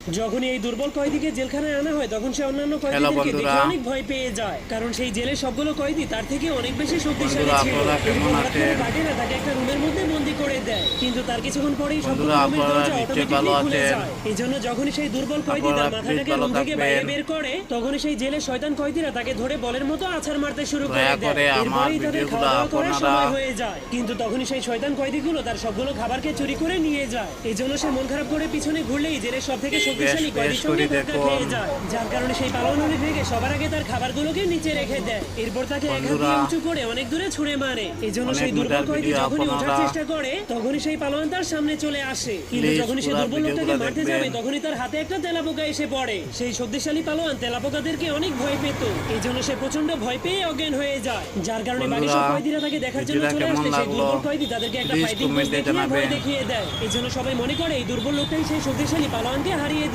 যখনই এই দুর্বল কয়েদিকে জেলখানায় আনা হয় তখন সে অন্যান্য কয়েদিদেরকে দেখে অনেক ভয় পেয়ে যায়। কারণ সেই জেলে সবগুলো কয়েদি তার থেকে অনেক বেশি শক্তিশালী ছিল। তাকে একটা রুমের মধ্যে বন্দি করে দেয় কিন্তু তার কিছুক্ষণ পরেই খুলে যায়। এই জন্য যখনই সেই দুর্বল কয়েদি তার মাথাটাকে রুম থেকে বাইরে বের করে তখনই সেই জেলের শয়তান কয়েদিরা তাকে ধরে বলের মতো আছাড় মারতে শুরু করে দেয় এরপরেই তাদের খাওয়া দাওয়া করার সময় হয়ে যায়। কিন্তু তখনই সেই শয়তান কয়েদিগুলো তার সবগুলো খাবারকে চুরি করে নিয়ে যায়। এই জন্য সে মন খারাপ করে পিছনে ঘুরলেই জেলের সব থেকে শক্তিশালী কয়েদির সঙ্গে ধাক্কা খেয়ে যায়। যার কারণে সেই পালোয়ান উড়ে ভেঙে সবার আগে তার খাবারগুলোকে নিচে রেখে দেয়। এরপর তাকে এক হাত দিয়ে উঁচু করে অনেক দূরে ছুঁড়ে মারে। এই জন্য সেই দুর্বল কয়েদি যখনই ওঠার চেষ্টা করে তখনই সেই পালোয়ান তার সামনে চলে আসে। কিন্তু যখনই সে দুর্বল লোকটাকে মারতে যাবে তখনই তার হাতে একটা তেলাপোকা এসে পড়ে। সেই শক্তিশালী পালোয়ান তেলাপোকাদেরকে অনেক ভয় পেত। এই জন্য সে প্রচণ্ড ভয় পেয়ে অজ্ঞান হয়ে যায়। যার কারণে বাড়ির সব কয়েদিরা তাকে দেখার জন্য চলে আসে। সেই দুর্বল কয়েদি তাদেরকে একটা ফাইটিং দেখিয়ে ভয় দেখিয়ে দেয়। এই জন্য সবাই মনে করে এই দুর্বল লোকটাই সেই শক্তিশালী পালোয়ানকে হারিয়ে